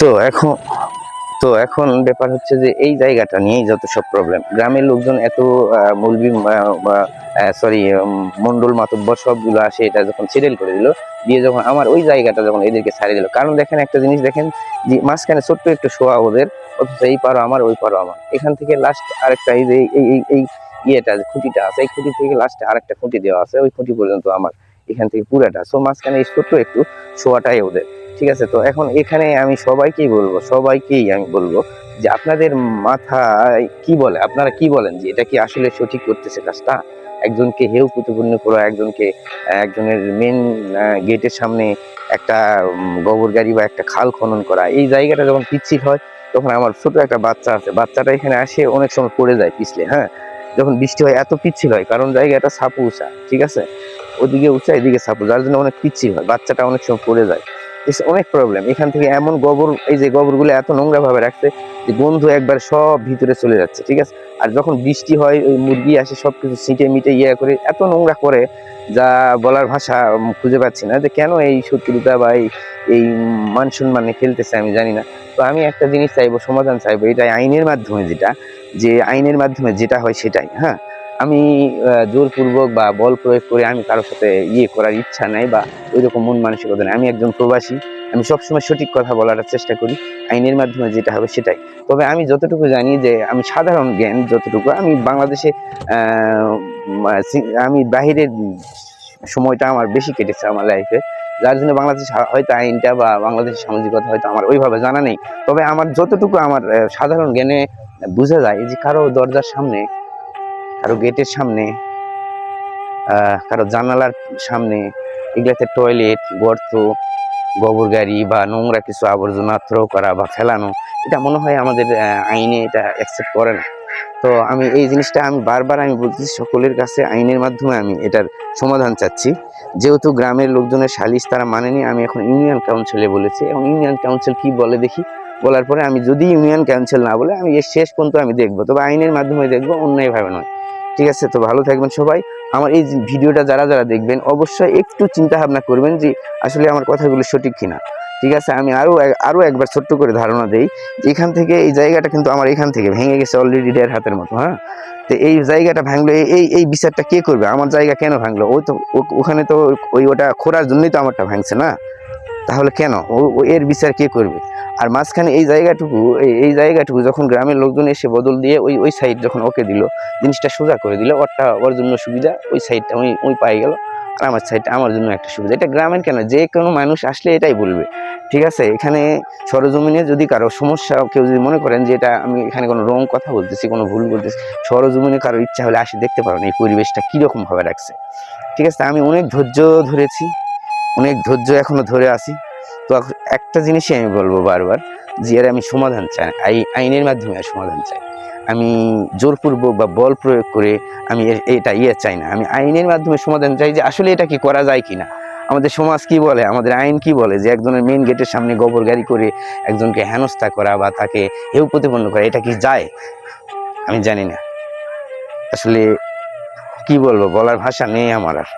তো এখন তো এখন ব্যাপার হচ্ছে যে এই জায়গাটা নিয়েই যত সব প্রবলেম গ্রামের লোকজন এত মৌলবি সরি মন্ডল মাতব্বর সবগুলো আসে এটা যখন সেটেল করে দিল, দিয়ে যখন আমার ওই জায়গাটা যখন এদেরকে ছাড়িয়ে দিল। কারণ দেখেন একটা জিনিস দেখেন, যে মাঝখানে ছোট্ট একটু শোয়া ওদের, অথচ এই পারো আমার, ওই পারো আমার। এখান থেকে লাস্ট আরেকটা এই যে, এই এই ইয়েটা খুঁটিটা আছে, এই খুঁটি থেকে লাস্টে আরেকটা খুঁটি দেওয়া আছে, ওই খুঁটি পর্যন্ত আমার, এখান থেকে পুরাটা। সো মাঝখানে এই ছোট্ট একটু শোয়াটাই ওদের। ঠিক আছে? তো এখন এখানে আমি সবাইকেই বলব, সবাইকেই আমি বলব যে আপনাদের মাথায় কি বলে? আপনারা কি বলেন যে এটা কি আসলে সঠিক করতেছে কাজটা? একজনকে হেউ প্রতিপন্ন করা একজনকে, একজনের মেন গেটের সামনে একটা গোবর গাড়ি বা একটা খাল খনন করা। এই জায়গাটা যখন পিচ্ছিল হয়, তখন আমার ছোট একটা বাচ্চা আছে। বাচ্চাটা এখানে আসে, অনেক সময় পড়ে যায় পিছলে হ্যাঁ? যখন বৃষ্টি হয়, এত পিচ্ছিল হয়, কারণ জায়গাটা সাপু উঁচা, ঠিক আছে? ওদিকে উঁচা, এদিকে সাপু, যার জন্য অনেক পিচ্ছিল হয়, বাচ্চাটা অনেক সময় পড়ে যায়। It's অনেক প্রবলেম এখান থেকে এমন গোবর, এই যে গোবরগুলো এত নোংরা ভাবে রাখছে যে গন্ধ একবার সব ভিতরে চলে যাচ্ছে, ঠিক আছে? আর যখন বৃষ্টি হয়, ওই মুরগি আসে সব কিছু ছিটে মিটে ইয়ে করে, এত নোংরা করে, যা বলার ভাষা খুঁজে পাচ্ছি না যে কেন এই শত্রুতা বা এই এই মান খেলতেছে আমি জানি না। তো আমি একটা জিনিস চাইব, সমাধান চাইব এটা আইনের মাধ্যমে যেটা, যে আইনের মাধ্যমে যেটা হয় সেটাই হ্যাঁ? আমি জোরপূর্বক বা বল প্রয়োগ করে আমি কারোর সাথে ইয়ে করার ইচ্ছা নাই বা ওই রকম মন মানসিকতা নেই। আমি একজন প্রবাসী, আমি সবসময় সঠিক কথা বলার চেষ্টা করি, আইনের মাধ্যমে যেটা হবে সেটাই। তবে আমি যতটুকু জানি যে আমি সাধারণ জ্ঞান যতটুকু, আমি বাংলাদেশে আমি বাহিরের সময়টা আমার বেশি কেটেছে আমার লাইফে যার জন্য বাংলাদেশ হয়তো আইনটা বা বাংলাদেশের সামাজিকতা হয়তো আমার ওইভাবে জানা নেই। তবে আমার যতটুকু আমার সাধারণ জ্ঞানে বোঝা যায় যে কারও দরজার সামনে কারও গেটের সামনে কারও জানালার সামনে, এগুলাতে টয়লেট গর্ত গোবর গাড়ি বা নোংরা কিছু আবর্জনা থ্রো করা বা ফেলানো, এটা মনে হয় আমাদের আইনে এটা অ্যাকসেপ্ট করে না। তো আমি এই জিনিসটা আমি বারবার আমি বলতেছি সকলের কাছে আইনের মাধ্যমে আমি এটার সমাধান চাচ্ছি। যেহেতু গ্রামের লোকজনের সালিশ তারা মানেনি, আমি এখন ইউনিয়ন কাউন্সিলে বলেছি, এবং ইউনিয়ন কাউন্সিল কি বলে দেখি? বলার পরে আমি যদি ইউনিয়ন কাউন্সিল না বলে, আমি এর শেষ পর্যন্ত আমি দেখব, তবে আইনের মাধ্যমে দেখব, অন্যায়ভাবে নয়। ঠিক আছে, তো ভালো থাকবেন সবাই। আমার এই ভিডিওটা যারা যারা দেখবেন, অবশ্যই একটু চিন্তা ভাবনা করবেন যে আসলে আমার কথাগুলো সঠিক কিনা। ঠিক আছে, আমি আরও এক- আরও একবার ছোট্ট করে ধারণা দিই, এখান থেকে এই জায়গাটা কিন্তু আমার এখান থেকে ভেঙে গেছে অলরেডি দেড় হাতের মতো হ্যাঁ? তো এই জায়গাটা ভাঙলো, এই- এই বিচারটা কে করবে? আমার জায়গা কেন ভাঙলো? ওই তো, ও- ওখানে তো ওই ওটা খোঁড়ার জন্যই তো আমারটা ভাঙছে না। তাহলে কেন? ও ও, এর বিচার কে করবে? আর মাঝখানে এই জায়গাটুকু এই জায়গাটুকু যখন গ্রামের লোকজন এসে বদল দিয়ে ওই ওই সাইড যখন ওকে দিল, জিনিসটা সোজা করে দিল, ওরটা ওর জন্য সুবিধা, ওই সাইডটা ওই ওই পাই গেল, আর আমার সাইডটা আমার জন্য একটা সুবিধা। এটা গ্রামের কেন? যে কোনো মানুষ আসলে এটাই বলবে, ঠিক আছে? এখানে সরজমিনে যদি কারও সমস্যা, কেউ যদি মনে করেন যে এটা আমি এখানে কোনো রং কথা বলতেছি, কোনো ভুল বলতেছি, সরজমিনে কারও ইচ্ছা হলে আসে, দেখতে পারেন এই পরিবেশটা কীরকমভাবে রাখছে, ঠিক আছে? আমি অনেক ধৈর্য ধরেছি, অনেক ধৈর্য এখনও ধরে আছি। তো একটা জিনিসই আমি বলব বারবার, যে এর আমি সমাধান চাই, আই, আইনের মাধ্যমে সমাধান চাই। আমি জোরপূর্বক বা বল প্রয়োগ করে আমি এটা ইয়ে চাই না। আমি আইনের মাধ্যমে সমাধান চাই যে আসলে এটা কি করা যায় কি না আমাদের সমাজ কি বলে? আমাদের আইন কি বলে? যে একজনের মেন গেটের সামনে গোবর গাড়ি করে একজনকে হেনস্থা করা বা তাকে হেউ প্রতিপন্ন করা, এটা কি যায়? আমি জানি না। আসলে কি বলব? বলার ভাষা নেই আমার আর।